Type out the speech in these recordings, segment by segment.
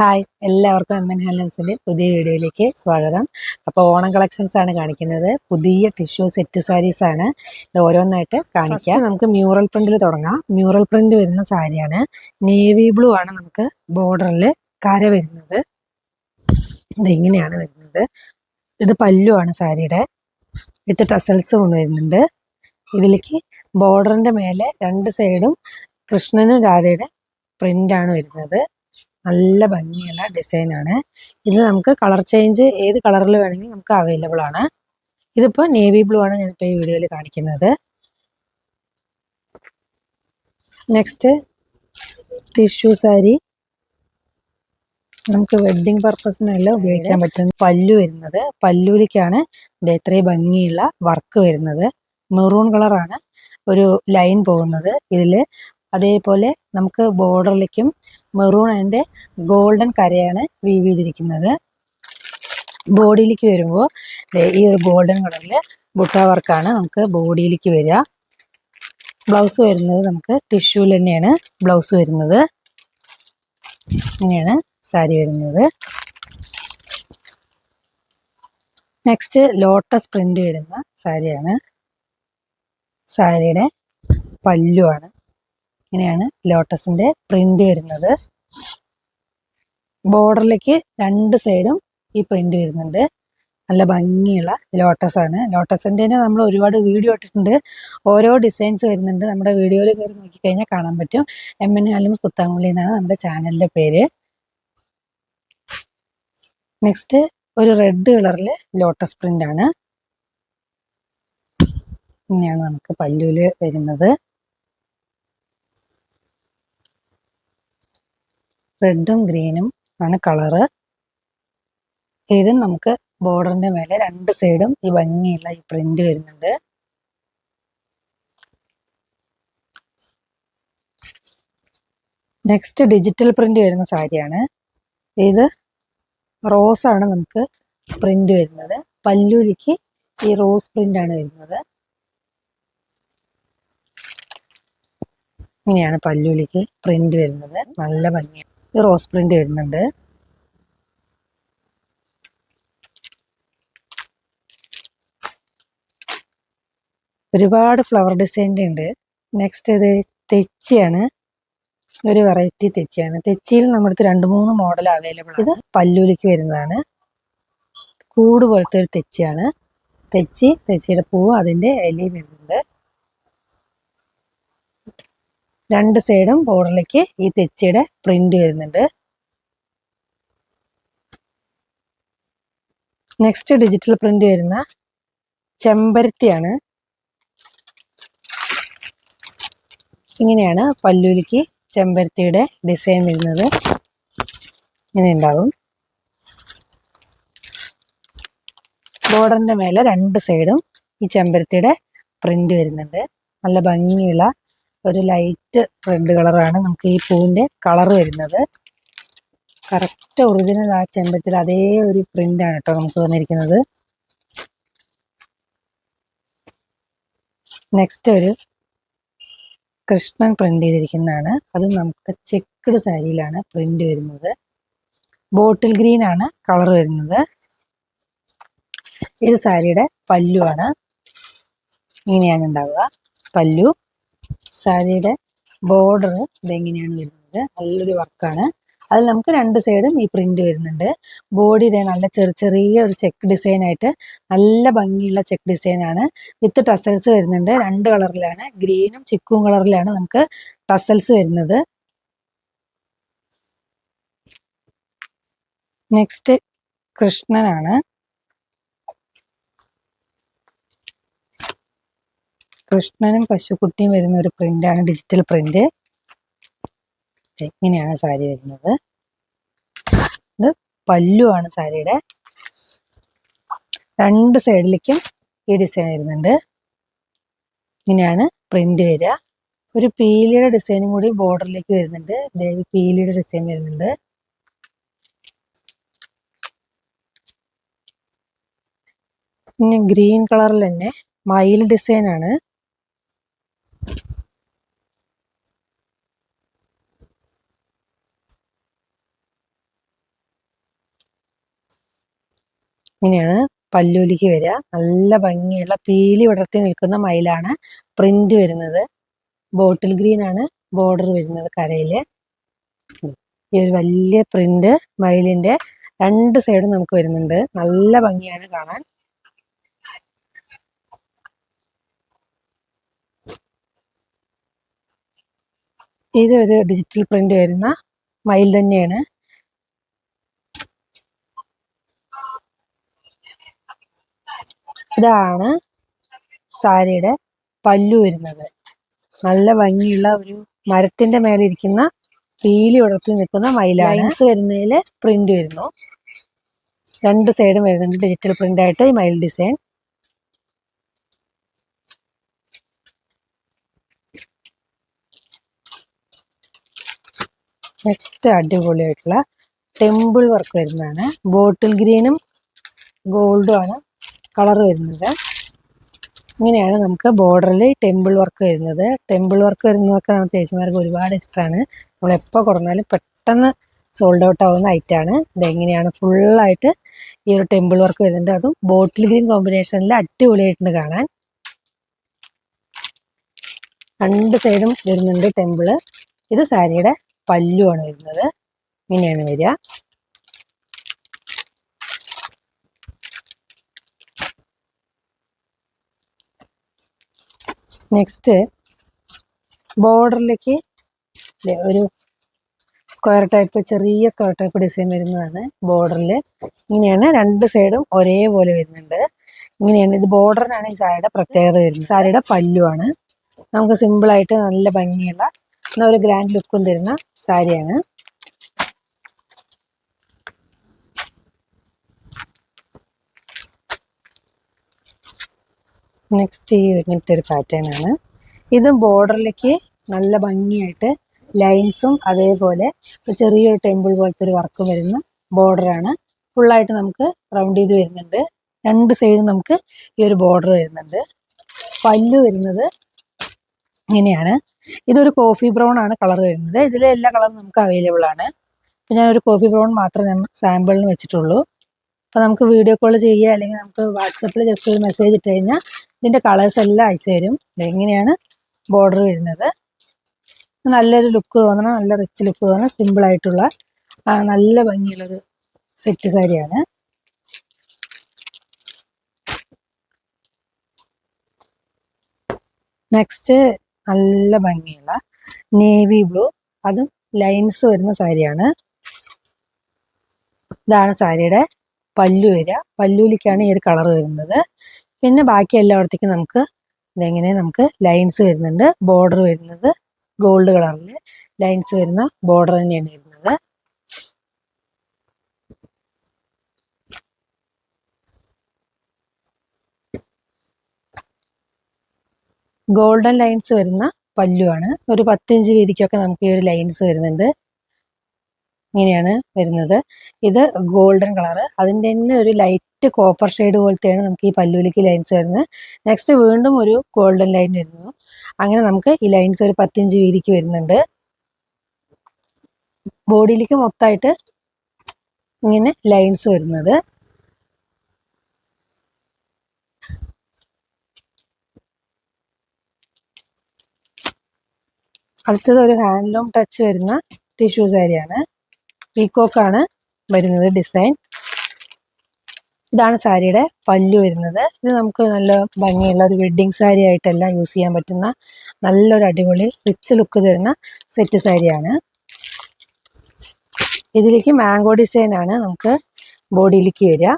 Hi എല്ലാവർക്കും M N ഹാലൻസിന്റെ പുതിയ വീഡിയോയിലേക്ക് സ്വാഗതം. അപ്പോൾ ഓണം കളക്ഷൻസ് ആണ് കാണിക്കുന്നത്. പുതിയ ടിഷ്യൂ സെറ്റ് സാരീസ് ആണ്. ഇത് ഓരോന്നായിട്ട് കാണിക്കാം. നമുക്ക് മ്യൂറൽ പ്രിന്റിൽ തുടങ്ങാം. മ്യൂറൽ പ്രിന്റ് വരുന്ന സാരിയാണ്. നേവി ബ്ലൂ ആണ് നമുക്ക് ബോർഡറിൽ കര വരുന്നത്. ഇത് ഇങ്ങനെയാണ് വരുന്നത്. ഇത് പല്ലു ആണ് സാരിയുടെ. വിത്ത് ടസൽസ് കൊണ്ട് വരുന്നുണ്ട്. ഇതിലേക്ക് ബോർഡറിന്റെ മേലെ രണ്ട് സൈഡും കൃഷ്ണനും രാധയുടെ പ്രിന്റാണ് വരുന്നത്. നല്ല ഭംഗിയുള്ള ഡിസൈൻ ആണ് ഇത് നമുക്ക് കളർ ചേഞ്ച് ഏത് കളറിൽ വേണമെങ്കിൽ നമുക്ക് അവൈലബിൾ ആണ്. ഇതിപ്പോൾ നേവി ബ്ലൂ ആണ് ഞാനിപ്പോൾ ഈ വീഡിയോയിൽ കാണിക്കുന്നത്. നെക്സ്റ്റ് ടിഷ്യൂ സാരി നമുക്ക് വെഡ്ഡിങ് പർപ്പസിനെല്ലാം ഉപയോഗിക്കാൻ പറ്റുന്ന പല്ലു വരുന്നത്. പല്ലുവിലേക്കാണ് ഇത് ഇത്രയും ഭംഗിയുള്ള വർക്ക് വരുന്നത്. മെറൂൺ കളറാണ് ഒരു ലൈൻ പോകുന്നത്. ഇതിൽ അതേപോലെ നമുക്ക് ബോർഡറിലേക്കും മെറൂൺ ആൻഡ് ഗോൾഡൻ കരയാണ് വീവ് ചെയ്തിരിക്കുന്നത്. ബോഡിയിലേക്ക് വരുമ്പോൾ ഈ ഒരു ഗോൾഡൻ കളറിൽ ബുട്ട വർക്കാണ് നമുക്ക് ബോഡിയിലേക്ക് വരിക. ബ്ലൗസ് വരുന്നത് നമുക്ക് ടിഷ്യൂൽ തന്നെയാണ് ബ്ലൗസ് വരുന്നത്. ഇങ്ങനെയാണ് സാരി വരുന്നത്. നെക്സ്റ്റ് ലോട്ടസ് പ്രിന്റ് വരുന്ന സാരിയാണ്. സാരിയുടെ പല്ലുവാണ്. ഇങ്ങനെയാണ് ലോട്ടസിന്റെ പ്രിന്റ് വരുന്നത്. ബോർഡറിലേക്ക് രണ്ട് സൈഡും ഈ പ്രിന്റ് വരുന്നുണ്ട്. നല്ല ഭംഗിയുള്ള ലോട്ടസ് ആണ്. ലോട്ടസിന്റെ നമ്മൾ ഒരുപാട് വീഡിയോ ഇട്ടിട്ടുണ്ട്. ഓരോ ഡിസൈൻസ് വരുന്നുണ്ട്. നമ്മുടെ വീഡിയോയിൽ കയറി നോക്കിക്കഴിഞ്ഞാൽ കാണാൻ പറ്റും. എം എൻ ആലും കുത്താങ്കുള്ളി എന്നാണ് നമ്മുടെ ചാനലിന്റെ പേര്. നെക്സ്റ്റ് ഒരു റെഡ് കളറിൽ ലോട്ടസ് പ്രിന്റ് ആണ്. ഇങ്ങനെയാണ് നമുക്ക് പല്ലുവിൽ വരുന്നത്. റെഡും ഗ്രീനും ആണ് കളറ് ഇതും നമുക്ക് ബോർഡറിന്റെ മേലെ രണ്ട് സൈഡും ഈ ഭംഗിയുള്ള ഈ പ്രിന്റ് വരുന്നുണ്ട്. നെക്സ്റ്റ് ഡിജിറ്റൽ പ്രിന്റ് വരുന്ന സാരിയാണ് ഇത് റോസ് ആണ് നമുക്ക് പ്രിന്റ് വരുന്നത്. പല്ലൂരിക്ക് ഈ റോസ് പ്രിന്റ് ആണ് വരുന്നത്. ഇങ്ങനെയാണ് പല്ലൂലിക്ക് പ്രിന്റ് വരുന്നത്. നല്ല ഭംഗിയാണ്. ഇത് റോസ് പ്രിന്റ് വരുന്നുണ്ട്. ഒരുപാട് ഫ്ലവർ ഡിസൈന്റെ ഉണ്ട്. നെക്സ്റ്റ് ഇത് തെച്ചിയാണ്. ഒരു വെറൈറ്റി തെച്ചിയാണ്. തെച്ചിയിൽ നമ്മുടെ അടുത്ത് രണ്ട് മൂന്ന് മോഡൽ അവൈലബിൾ ഇത് പല്ലൂലിക്ക് വരുന്നതാണ്. കൂട് പോലത്തെ ഒരു തെച്ചിയാണ്. തെച്ചി തെച്ചിയുടെ പൂവ് അതിന്റെ ഇലയും വരുന്നുണ്ട്. രണ്ട് സൈഡും ബോർഡറിലേക്ക് ഈ തെച്ചിയുടെ പ്രിന്റ് വരുന്നുണ്ട്. നെക്സ്റ്റ് ഡിജിറ്റൽ പ്രിന്റ് വരുന്ന ചെമ്പരത്തിയാണ്. ഇങ്ങനെയാണ് പല്ലൂരിക്ക് ചെമ്പരത്തിയുടെ ഡിസൈൻ വരുന്നത്. ഇങ്ങനെ ഉണ്ടാവും. ബോർഡറിന്റെ മേലെ രണ്ട് സൈഡും ഈ ചെമ്പരത്തിയുടെ പ്രിന്റ് വരുന്നുണ്ട്. നല്ല ഭംഗിയുള്ള ഒരു ലൈറ്റ് റെഡ് കളറാണ് നമുക്ക് ഈ പൂവിന്റെ കളർ വരുന്നത്. കറക്റ്റ് ഒറിജിനൽ ആ ചെമ്പത്തിൽ അതേ ഒരു പ്രിന്റ് ആണ് കേട്ടോ നമുക്ക് വന്നിരിക്കുന്നത്. നെക്സ്റ്റ് ഒരു കൃഷ്ണൻ പ്രിന്റ് ചെയ്തിരിക്കുന്നതാണ്. അത് നമുക്ക് ചെക്ക്ഡ് സാരിയിലാണ് പ്രിന്റ് വരുന്നത്. ബോട്ടിൽ ഗ്രീൻ ആണ് കളർ വരുന്നത്. ഇത് സാരിയുടെ പല്ലു ആണ് ഇങ്ങനെയാണ് ഉണ്ടാവുക. പല്ലു. സാരിയുടെ ബോർഡർ ഇതെങ്ങനെയാണ് വരുന്നത്? നല്ലൊരു വർക്കാണ്. അതിൽ നമുക്ക് രണ്ട് സൈഡും ഈ പ്രിന്റ് വരുന്നുണ്ട്. ബോഡി ഇതേ നല്ല ചെറിയ ചെറിയ ഒരു ചെക്ക് ഡിസൈൻ ആയിട്ട് നല്ല ഭംഗിയുള്ള ചെക്ക് ഡിസൈൻ ആണ്. വിത്ത് ടസൽസ് വരുന്നുണ്ട്. രണ്ട് കളറിലാണ്. ഗ്രീനും ചിക്കും കളറിലാണ് നമുക്ക് ടസൽസ് വരുന്നത്. നെക്സ്റ്റ് കൃഷ്ണനാണ്. കൃഷ്ണനും പശുക്കുട്ടിയും വരുന്ന ഒരു പ്രിന്റാണ് ഡിജിറ്റൽ പ്രിന്റ് ഇങ്ങനെയാണ് സാരി വരുന്നത്. ഇത് പല്ലുവാണ് സാരിയുടെ. രണ്ട് സൈഡിലേക്കും ഈ ഡിസൈൻ വരുന്നുണ്ട്. ഇങ്ങനെയാണ് പ്രിന്റ് വരിക. ഒരു പീലിയുടെ ഡിസൈനും കൂടി ബോർഡറിലേക്ക് വരുന്നുണ്ട്. ദേവി പീലിയുടെ ഡിസൈൻ വരുന്നുണ്ട്. പിന്നെ ഗ്രീൻ കളറിൽ തന്നെ മയിൽ ഡിസൈൻ ഇങ്ങനെയാണ് പല്ലൂലിക്ക് വരിക. നല്ല ഭംഗിയുള്ള പീലി വിടർത്തി നിൽക്കുന്ന മയിലാണ് പ്രിന്റ് വരുന്നത്. ബോട്ടിൽ ഗ്രീൻ ആണ് ബോർഡർ വരുന്നത് കരയിൽ ഈ ഒരു വലിയ പ്രിന്റ് മയിലിന്റെ രണ്ട് സൈഡും നമുക്ക് വരുന്നുണ്ട്. നല്ല ഭംഗിയാണ് കാണാൻ. ഇത് ഒരു ഡിജിറ്റൽ പ്രിന്റ് വരുന്ന മയിൽ തന്നെയാണ്. ഇതാണ് സാരിയുടെ പല്ലു വരുന്നത്. നല്ല ഭംഗിയുള്ള ഒരു മരത്തിന്റെ മേലെ ഇരിക്കുന്ന പീലി ഉടർത്തി നിൽക്കുന്ന മൈലൈൻസ് ലൈൻസ് വരുന്നതിൽ പ്രിന്റ് വരുന്നു. രണ്ട് സൈഡും വരുന്നുണ്ട്. ഡിജിറ്റൽ പ്രിന്റ് ആയിട്ട് ഈ മൈൽ ഡിസൈൻ. നെക്സ്റ്റ് അടിപൊളിയായിട്ടുള്ള ടെമ്പിൾ വർക്ക് വരുന്നതാണ്. ബോട്ടിൽ ഗ്രീനും ഗോൾഡും ആണ്. കളർ വരുന്നത്. ഇങ്ങനെയാണ് നമുക്ക് ബോർഡറിൽ ടെമ്പിൾ വർക്ക് വരുന്നത്. ടെമ്പിൾ വർക്ക് വരുന്നതൊക്കെ നമ്മുടെ ചേച്ചിമാർക്ക് ഒരുപാട് ഇഷ്ടമാണ് നമ്മൾ എപ്പോൾ കൊടുന്നാലും പെട്ടെന്ന് സോൾഡ് ഔട്ട് ആവുന്ന ഐറ്റാണ് ഇതെങ്ങനെയാണ് ഫുള്ളായിട്ട് ഈ ഒരു ടെമ്പിൾ വർക്ക് വരുന്നുണ്ട്. അതും ബോട്ടിൽ ഗ്രീൻ കോമ്പിനേഷനിൽ അടിപൊളിയായിട്ടുണ്ട് കാണാൻ. രണ്ട് സൈഡും വരുന്നുണ്ട് ടെമ്പിൾ. ഇത് സാരിയുടെ പല്ലുവാണ് വരുന്നത്. ഇങ്ങനെയാണ് വരിക. നെക്സ്റ്റ് ബോർഡറിലേക്ക് ഒരു സ്ക്വയർ ടൈപ്പ് ചെറിയ സ്ക്വയർ ടൈപ്പ് ഡിസൈൻ വരുന്നതാണ് ബോർഡറിൽ ഇങ്ങനെയാണ് രണ്ട് സൈഡും ഒരേപോലെ വരുന്നുണ്ട്. ഇങ്ങനെയാണ് ഇത് ബോർഡറിനാണ് ഈ സാരിയുടെ പ്രത്യേകത വരുന്നത്. സാരിയുടെ പല്ലുവാണ്. നമുക്ക് സിമ്പിളായിട്ട് നല്ല ഭംഗിയുള്ള എന്നാൽ ഒരു ഗ്രാൻഡ് ലുക്കും തരുന്ന സാരിയാണ്. നെക്സ്റ്റ് ഈ ഇങ്ങനത്തെ ഒരു പാറ്റേൺ ആണ്. ഇത് ബോർഡറിലേക്ക് നല്ല ഭംഗിയായിട്ട് ലൈൻസും അതേപോലെ ചെറിയൊരു ടെമ്പിൾ പോലത്തെ ഒരു വർക്കും വരുന്ന ബോർഡറാണ് ഫുള്ളായിട്ട് നമുക്ക് റൗണ്ട് ചെയ്ത് വരുന്നുണ്ട്. രണ്ട് സൈഡും നമുക്ക് ഈ ഒരു ബോർഡർ വരുന്നുണ്ട്. പല്ല് വരുന്നത് ഇങ്ങനെയാണ്. ഇതൊരു കോഫി ബ്രൗൺ ആണ് കളർ വരുന്നത്. ഇതിലെ എല്ലാ കളറും നമുക്ക് അവൈലബിൾ ആണ്. അപ്പം ഞാനൊരു കോഫി ബ്രൗൺ മാത്രമേ സാമ്പിളിന് വെച്ചിട്ടുള്ളൂ. അപ്പം നമുക്ക് വീഡിയോ കോൾ ചെയ്യുക അല്ലെങ്കിൽ നമുക്ക് വാട്സപ്പിൽ ജസ്റ്റ് ഒരു മെസ്സേജ് ഇട്ട് കഴിഞ്ഞാൽ ഇതിന്റെ കളേഴ്സ് എല്ലാം അയച്ചു തരും. എങ്ങനെയാണ് ബോർഡർ വരുന്നത്. നല്ലൊരു ലുക്ക് തോന്നണം നല്ല റിച്ച് ലുക്ക് തോന്നണം സിമ്പിളായിട്ടുള്ള നല്ല ഭംഗിയുള്ളൊരു സെറ്റ് സാരിയാണ് നെക്സ്റ്റ് നല്ല ഭംഗിയുള്ള നേവി ബ്ലൂ അതും ലൈൻസ് വരുന്ന സാരിയാണ് ഇതാണ് സാരിയുടെ പല്ലു വരിക. പല്ലുവിലേക്കാണ് ഈ ഒരു കളർ വരുന്നത്. പിന്നെ ബാക്കി എല്ലായിടത്തേക്കും നമുക്ക് ഇതെങ്ങനെ നമുക്ക് ലൈൻസ് വരുന്നുണ്ട്. ബോർഡർ വരുന്നത് ഗോൾഡ് കളറിൽ ലൈൻസ് വരുന്ന ബോർഡർ തന്നെയാണ് വരുന്നത്. ഗോൾഡൻ ലൈൻസ് വരുന്ന പല്ലുവാണ്. ഒരു പത്തിഞ്ച് വീതിക്കൊക്കെ നമുക്ക് ഈ ഒരു ലൈൻസ് വരുന്നുണ്ട്. ഇങ്ങനെയാണ് വരുന്നത്. ഇത് ഗോൾഡൻ കളർ. അതിന്റെ തന്നെ ഒരു ലൈറ്റ് കോപ്പർ ഷെയ്ഡ് പോലത്തെയാണ് നമുക്ക് ഈ പല്ലുവിലേക്ക് ലൈൻസ് വരുന്നത്. നെക്സ്റ്റ് വീണ്ടും ഒരു ഗോൾഡൻ ലൈൻ വരുന്നു. അങ്ങനെ നമുക്ക് ഈ ലൈൻസ് ഒരു പത്തിഞ്ച് വീതിക്ക് വരുന്നുണ്ട്. ബോഡിയിലേക്ക് മൊത്തമായിട്ട് ഇങ്ങനെ ലൈൻസ് വരുന്നത്. അടുത്തത് ഒരു ഹാൻഡ്ലൂം ടച്ച് വരുന്ന ടിഷ്യൂ സാരിയാണ്. പീക്കോക്കാണ് വരുന്നത് ഡിസൈൻ ഇതാണ് സാരിയുടെ പല്ലു വരുന്നത്. ഇത് നമുക്ക് നല്ല ഭംഗിയുള്ള ഒരു വെഡ്ഡിങ് സാരി ആയിട്ടെല്ലാം യൂസ് ചെയ്യാൻ പറ്റുന്ന നല്ലൊരു അടിപൊളി റിച്ച് ലുക്ക് തരുന്ന സെറ്റ് സാരിയാണ്. ഇതിലേക്ക് മാംഗോ ഡിസൈൻ ആണ് നമുക്ക് ബോഡിയിലേക്ക് വരിക.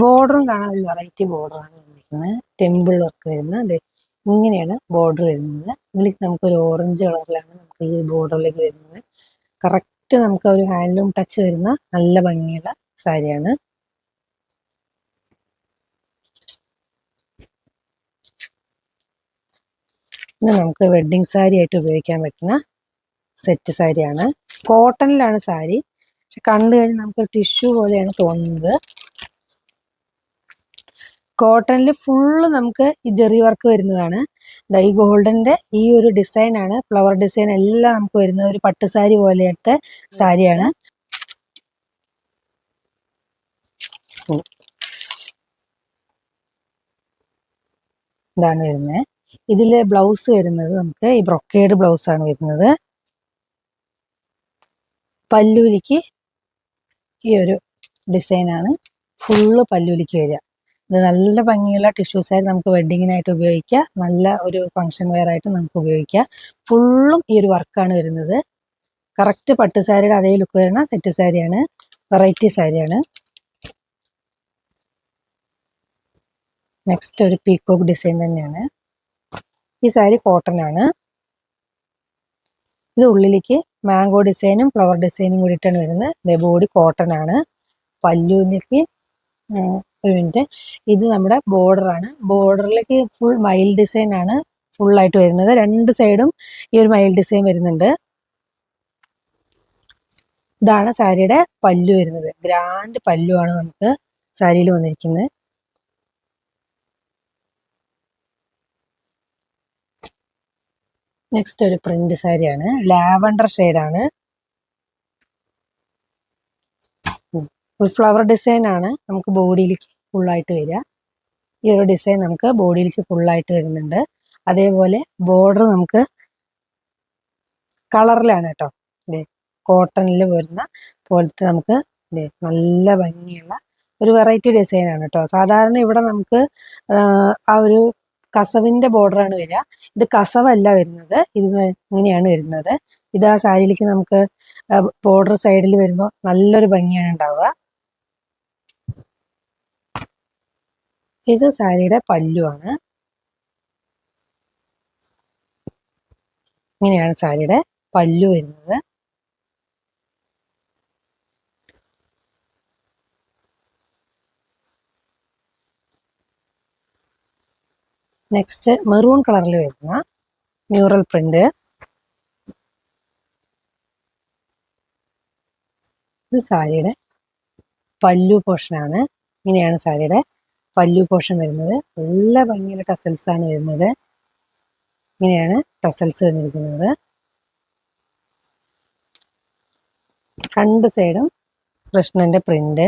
ബോർഡറും കാണാൻ വെറൈറ്റി ബോർഡറാണ് വന്നിരിക്കുന്നത്. ടെമ്പിൾ വർക്ക് വരുന്നത്. ഇങ്ങനെയാണ് ബോർഡർ വരുന്നത്. ഇതിലേക്ക് നമുക്കൊരു ഓറഞ്ച് കളറിലാണ് നമുക്ക് ഈ ബോർഡറിലേക്ക് വരുന്നത്. കറക്റ്റ് നമുക്ക് ഒരു ഹാൻഡ്ലൂം ടച്ച് വരുന്ന നല്ല ഭംഗിയുള്ള സാരിയാണ്. ഇത് നമുക്ക് വെഡ്ഡിങ് സാരി ആയിട്ട് ഉപയോഗിക്കാൻ പറ്റുന്ന സെറ്റ് സാരിയാണ്. കോട്ടണിലാണ് സാരി. പക്ഷെ കണ്ടു കഴിഞ്ഞാൽ നമുക്ക് ടിഷ്യൂ പോലെയാണ് തോന്നുന്നത്. കോട്ടണിൽ ഫുള്ള് നമുക്ക് ഈ ജെറി വർക്ക് വരുന്നതാണ്. ഈ ഗോൾഡന്റെ ഈ ഒരു ഡിസൈനാണ് ഫ്ലവർ ഡിസൈൻ എല്ലാം നമുക്ക് വരുന്നത് ഒരു പട്ടുസാരി പോലത്തെ സാരിയാണ്. ഇതാണ് വരുന്നത് ഇതിൽ ബ്ലൗസ് വരുന്നത് നമുക്ക് ഈ ബ്രൊക്കേഡ് ബ്ലൗസ് ആണ് വരുന്നത്. പല്ലൂലിക്ക് ഈ ഒരു ഡിസൈനാണ് ഫുള്ള് പല്ലൂലിക്ക് വരിക. ഇത് നല്ല ഭംഗിയുള്ള ടിഷ്യൂസ് ആയിട്ട് നമുക്ക് വെഡിങ്ങിനായിട്ട് ഉപയോഗിക്കാം. നല്ല ഒരു ഫങ്ഷൻ വെയർ ആയിട്ട് നമുക്ക് ഉപയോഗിക്കാം. ഫുള്ളും ഈ ഒരു വർക്കാണ് വരുന്നത്. കറക്റ്റ് പട്ട് സാരിയുടെ അതേ ലുക്ക് വരുന്ന സെറ്റ് സാരിയാണ് വെറൈറ്റി സാരിയാണ് നെക്സ്റ്റ് ഒരു പീക്കോക്ക് ഡിസൈൻ തന്നെയാണ്. ഈ സാരി കോട്ടൺ ആണ്. ഇത് ഉള്ളിലേക്ക് മാംഗോ ഡിസൈനും ഫ്ലവർ ഡിസൈനും കൂടിയിട്ടാണ് വരുന്നത്. ബോഡി കോട്ടൺ ആണ്. പല്ലുവിലേക്ക് ഒരു ഇത് നമ്മുടെ ബോർഡർ ആണ്. ബോർഡറിലേക്ക് ഫുൾ മയിൽ ഡിസൈൻ ആണ് ഫുൾ ആയിട്ട് വരുന്നത്. രണ്ട് സൈഡും ഈ ഒരു മയിൽ ഡിസൈൻ വരുന്നുണ്ട്. ഇതാണ് സാരിയുടെ പല്ലു വരുന്നത്. ഗ്രാൻഡ് പല്ലു ആണ് നമുക്ക് സാരിയിൽ വന്നിരിക്കുന്നത്. നെക്സ്റ്റ് ഒരു പ്രിന്റ് സാരിയാണ്. ലാവണ്ടർ ആണ്. ഒരു ഫ്ലവർ ഡിസൈൻ ആണ് നമുക്ക് ബോഡിയിലേക്ക് ഫുള്ളായിട്ട് വരിക. ഈ ഒരു ഡിസൈൻ നമുക്ക് ബോഡിയിലേക്ക് ഫുള്ളായിട്ട് വരുന്നുണ്ട്. അതേപോലെ ബോർഡർ നമുക്ക് കളറിലാണ് കേട്ടോ. ഇതേ കോട്ടണിൽ വരുന്ന പോലത്തെ നമുക്ക് ഇതേ നല്ല ഭംഗിയുള്ള ഒരു വെറൈറ്റി ഡിസൈനാണ് കേട്ടോ. സാധാരണ ഇവിടെ നമുക്ക് ആ ഒരു കസവിന്റെ ബോർഡർ ആണ് വരിക. ഇത് കസവല്ല വരുന്നത്. ഇത് ഇങ്ങനെയാണ് വരുന്നത്. ഇത് ആ സാരിയിലേക്ക് നമുക്ക് ബോർഡർ സൈഡിൽ വരുമ്പോൾ നല്ലൊരു ഭംഗിയാണ് ഉണ്ടാവുക. ഇത് സാരിയുടെ പല്ലുവാണ്. ഇങ്ങനെയാണ് സാരിയുടെ പല്ലു വരുന്നത്. നെക്സ്റ്റ് മെറൂൺ കളറിൽ വരുന്ന മ്യൂറൽ പ്രിന്റ് ഇത് സാരിയുടെ പല്ലു പോർഷനാണ് ഇങ്ങനെയാണ് സാരിയുടെ പല്ലു പോഷൻ വരുന്നത്. നല്ല ഭംഗിയുള്ള ടസൽസ് ആണ് വരുന്നത്. ഇങ്ങനെയാണ് ടസൽസ് വന്നിരിക്കുന്നത്. രണ്ട് സൈഡും കൃഷ്ണന്റെ പ്രിന്റ്.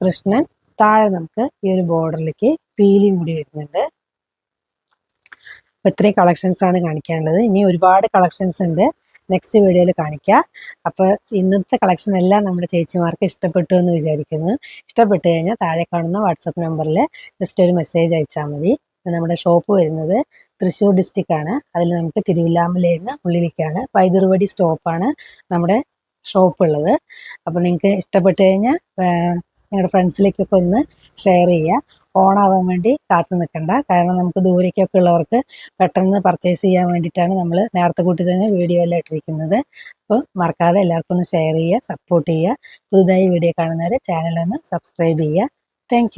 കൃഷ്ണൻ താഴെ നമുക്ക് ഈ ഒരു ബോർഡറിലേക്ക് ഫീലിംഗ് കൂടി വരുന്നുണ്ട്. അപ്പൊ ഇത്രയും കളക്ഷൻസ് ആണ് കാണിക്കാനുള്ളത്. ഇനി ഒരുപാട് കളക്ഷൻസ് ഉണ്ട്. നെക്സ്റ്റ് വീഡിയോയിൽ കാണിക്കാം. അപ്പോൾ ഇന്നത്തെ കളക്ഷൻ എല്ലാം നമ്മുടെ ചേച്ചിമാർക്ക് ഇഷ്ടപ്പെട്ടു എന്ന് വിചാരിക്കുന്നു. ഇഷ്ടപ്പെട്ടു കഴിഞ്ഞാൽ താഴെ കാണുന്ന വാട്സപ്പ് നമ്പറിൽ ജസ്റ്റ് ഒരു മെസ്സേജ് അയച്ചാൽ മതി. നമ്മുടെ ഷോപ്പ് വരുന്നത് തൃശ്ശൂർ ഡിസ്ട്രിക്റ്റ് ആണ്. അതിൽ നമുക്ക് തിരുവില്ലാമലേന്ന് ഉള്ളിലേക്കാണ് പൈതൃവടി സ്റ്റോപ്പാണ് നമ്മുടെ ഷോപ്പ് ഉള്ളത്. അപ്പോൾ നിങ്ങൾക്ക് ഇഷ്ടപ്പെട്ടു കഴിഞ്ഞാൽ നിങ്ങളുടെ ഫ്രണ്ട്സിലേക്കൊക്കെ ഒന്ന് ഷെയർ ചെയ്യുക. ഓണാവാൻ വേണ്ടി കാത്തു നിൽക്കണ്ട. കാരണം നമുക്ക് ദൂരേക്കൊക്കെ ഉള്ളവർക്ക് പെട്ടെന്ന് പർച്ചേസ് ചെയ്യാൻ വേണ്ടിയിട്ടാണ് നമ്മൾ നേരത്തെ കൂട്ടി തന്നെ വീഡിയോ എല്ലാം ഇട്ടിരിക്കുന്നത്. അപ്പോൾ മറക്കാതെ എല്ലാവർക്കും ഒന്ന് ഷെയർ ചെയ്യുക സപ്പോർട്ട് ചെയ്യുക. പുതുതായി വീഡിയോ കാണുന്നവരെ ചാനലൊന്ന് സബ്സ്ക്രൈബ് ചെയ്യുക. താങ്ക്